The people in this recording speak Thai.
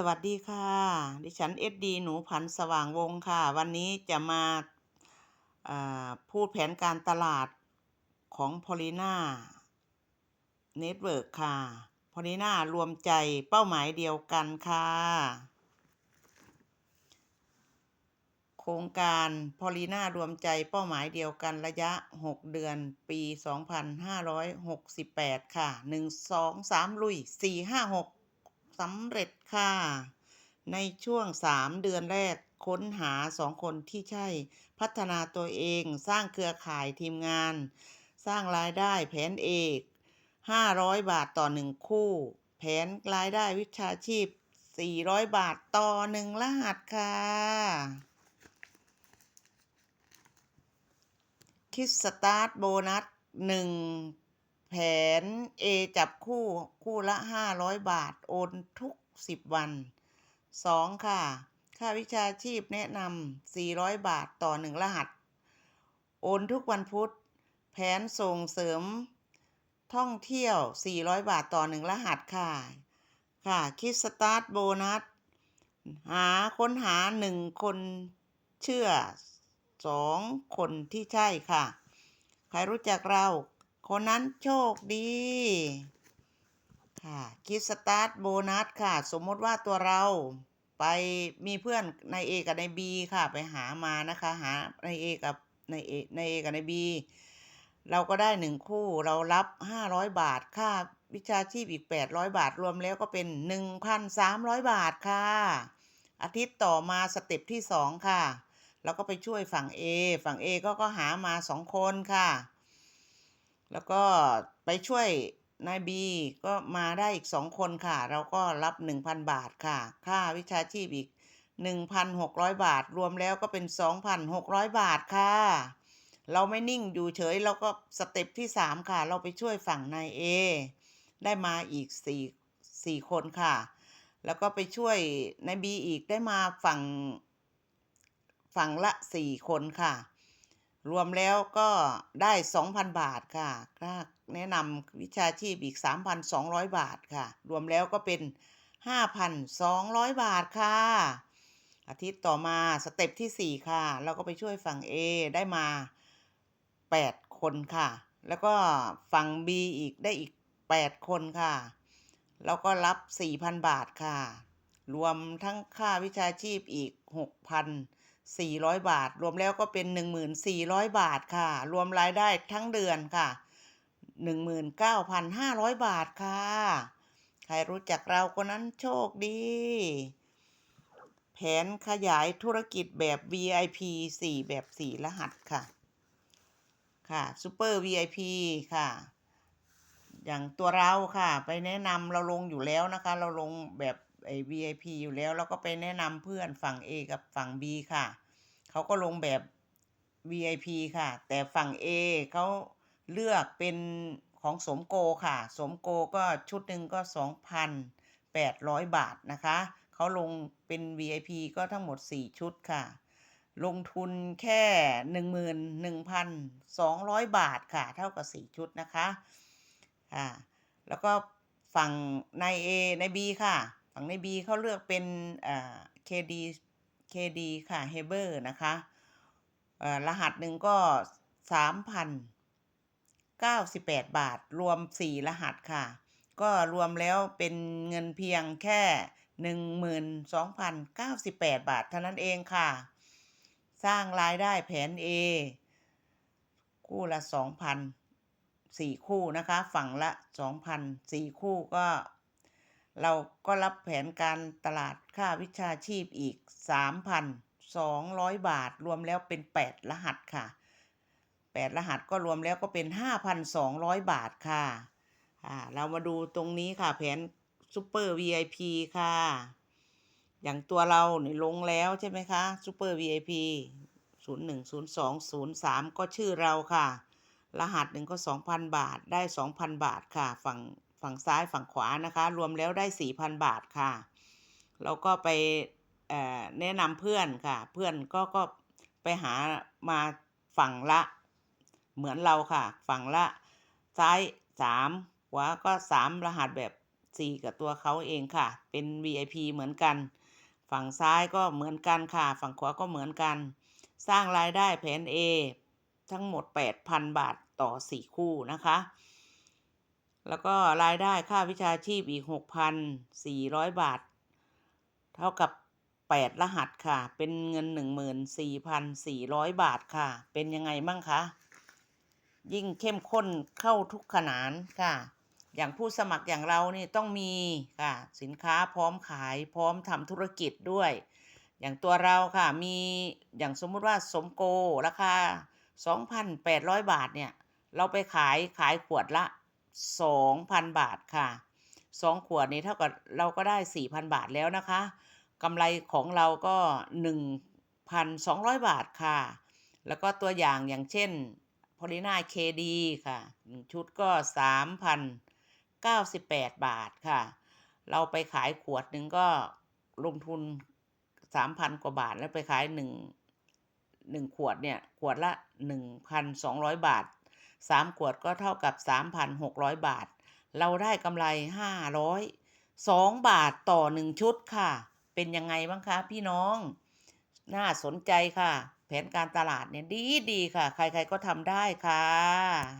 สวัสดีค่ะ ดิฉันเอสดีหนูพันธ์สว่างวงค่ะ วันนี้จะมาาพูดแผนการตลาดของพอลิน่าเน็ตเวิร์กค่ะพอลิน่ารวมใจเป้าหมายเดียวกันค่ะ โครงการพอลิน่ารวมใจเป้าหมายเดียวกันระยะ 6 เดือนปี 2568 ค่ะ 1 2 3 ลุย 4 5 6 สำเร็จค่ะ ในช่วง 3 เดือนแรกค้นหา2คนที่ใช่ พัฒนาตัวเองสร้างเครือข่ายทีมงาน สร้างรายได้แผนเอก 500 บาทต่อ 1 คู่ แผนรายได้วิชาชีพ 400 บาทต่อ 1 รหัสค่ะคิดสตาร์ทโบนัส1 แผน A จับคู่คู่ละ 500 บาท โอนทุก 10 วัน 2 ค่ะ ค่าวิชาชีพแนะนำ400 บาทต่อ 1 รหัส โอนทุกวันพุธ แผนส่งเสริม ท่องเที่ยว 400 บาทต่อ 1 รหัสค่ะ ค่ะ คิดสตาร์ทโบนัส หาค้นหา 1 คนเชื่อ 2 คนที่ใช่ค่ะ ใครรู้จักเรา คนนั้นโชคดี ค่ะ คิดสตาร์ทโบนัสค่ะ สมมติว่าตัวเราไปมีเพื่อนใน A กับใน B ค่ะ ไปหามานะคะ หาใน A กับใน A ใน A กับใน B เราก็ได้หนึ่งคู่เรารับ500บาท ค่าวิชาชีพอีก800บาท รวมแล้วก็เป็น1,300บาทค่ะ อาทิตย์ต่อมาสเต็ปที่2ค่ะ เราก็ไปช่วยฝั่ง A ฝั่ง A ก็ก็หามา2คนค่ะ แล้วก็ไปช่วยนาย B ก็มาได้อีก2คนค่ะ เราก็รับ 1,000 บาทค่ะ ค่าวิชาชีพอีก 1,600 บาท รวมแล้วก็เป็น 2,600 บาทค่ะ เราไม่นิ่งอยู่เฉย เราก็สเต็ปที่ 3 ค่ะ เราไปช่วยฝั่งนาย A ได้มาอีก4 4คนค่ะ แล้วก็ไปช่วยนาย B อีกได้มาฝั่งฝั่งละ 4 คนค่ะ รวมแล้วก็ได้ 2,000 บาทค่ะค่าแนะนำวิชาชีพอีก 3,200 บาทค่ะ รวมแล้วก็เป็น 5,200 บาทค่ะ อาทิตย์ต่อมาสเต็ปที่ 4 ค่ะ เราก็ไปช่วยฝั่ง A ได้มา 8 คนค่ะ แล้วก็ฝั่ง B อีกได้อีก 8 คนค่ะ แล้วก็รับ 4,000 บาทค่ะ รวมทั้งค่าวิชาชีพอีก 400 บาท รวมแล้วก็เป็น 1,400 บาทค่ะ รวมรายได้ทั้งเดือนค่ะ 19,500 บาทค่ะ ใครรู้จักเราคนนั้นโชคดี แผนขยายธุรกิจแบบ VIP 4 แบบ 4 รหัสค่ะ ค่ะ Super VIP ค่ะ อย่างตัวเราค่ะ ไปแนะนำเราลงอยู่แล้วนะคะ เราลงแบบ ไอ้ VIP อยู่แล้ว แล้วก็ไปแนะนำเพื่อนฝั่ง A กับฝั่ง B ค่ะ เขาก็ลงแบบ VIP ค่ะ แต่ฝั่ง A เขาเลือกเป็นของสมโกค่ะ สมโกก็ชุดหนึ่งก็ 2,800 บาทนะคะ เขาลงเป็น VIP ก็ทั้งหมด 4 ชุดค่ะ ลงทุนแค่ 11,200 บาทค่ะ เท่ากับ 4 ชุดนะคะอ่าแล้วก็ฝั่งใน A ใน B ค่ะ ฝั่งใน B เขาเลือกเป็นอ่า KD KD ค่ะ Heber นะคะรหัสหนึ่งก็3,098บาท รวม4รหัสค่ะ ก็รวมแล้วเป็นเงินเพียงแค่12,098บาท เท่านั้นเองค่ะ สร้างรายได้แผน A คู่ละ2,000 4คู่นะคะ ฝั่งละ2,000 4คู่ก็ เราก็รับแผนการตลาดค่าวิชาชีพอีก 3,200 บาท รวมแล้วเป็น 8 รหัสค่ะ 8 รหัสก็รวมแล้วก็เป็น 5,200 บาทค่ะอ่าเรามาดูตรงนี้ค่ะแผน Super VIP ค่ะ อย่างตัวเราเนี่ยลงแล้วใช่ไหมคะ Super VIP 01 02 03 ก็ชื่อเราค่ะ รหัสหนึ่งก็ 2,000 บาทได้ 2,000 บาทค่ะ ฝั่ง ฝั่งซ้ายฝั่งขวานะคะ รวมแล้วได้ 4,000 บาทค่ะ แล้วก็ไปแนะนำเพื่อนค่ะ เพื่อนก็ก็ไปหามาฝั่งละเหมือนเราค่ะ ฝั่งละซ้าย3ขวาก็ 3 รหัสแบบ 4 กับตัวเขาเองค่ะ เป็น VIP เหมือนกัน ฝั่งซ้ายก็เหมือนกันค่ะ ฝั่งขวาก็เหมือนกัน สร้างรายได้แผน A ทั้งหมด 8,000 บาทต่อ 4 คู่นะคะ แล้วก็รายได้ค่าวิชาชีพอีก 6,400 บาท เท่ากับ 8 รหัสค่ะ เป็นเงิน 14,400 บาทค่ะ เป็นยังไงบ้างคะ ยิ่งเข้มข้นเข้าทุกขนานค่ะ อย่างผู้สมัครอย่างเรานี่ต้องมีค่ะ สินค้าพร้อมขายพร้อมทำธุรกิจด้วย อย่างตัวเราค่ะมีอย่างสมมุติว่าสมโกราคา 2,800 บาทเนี่ย เราไปขายขายขวดละ 2,000 บาทค่ะ 2 ขวดนี้เท่ากับเราก็ได้ 4,000 บาทแล้วนะคะกำไรของเราก็ 1,200 บาทค่ะ แล้วก็ตัวอย่างอย่างเช่นพอลิน่าเคดีค่ะ ชุดก็ 3,098 บาทค่ะ เราไปขายขวดหนึ่งก็ลงทุน 3,000 กว่าบาทแล้วไปขาย1 1ขวดเนี่ย ขวดละ 1,200 บาท 3 ขวดก็เท่ากับ 3,600 บาท เราได้กำไร502 บาทต่อ 1 ชุดค่ะ เป็นยังไงบ้างคะพี่น้อง น่าสนใจค่ะ แผนการตลาดเนี่ยดีดีค่ะ ใครๆก็ทำได้ค่ะ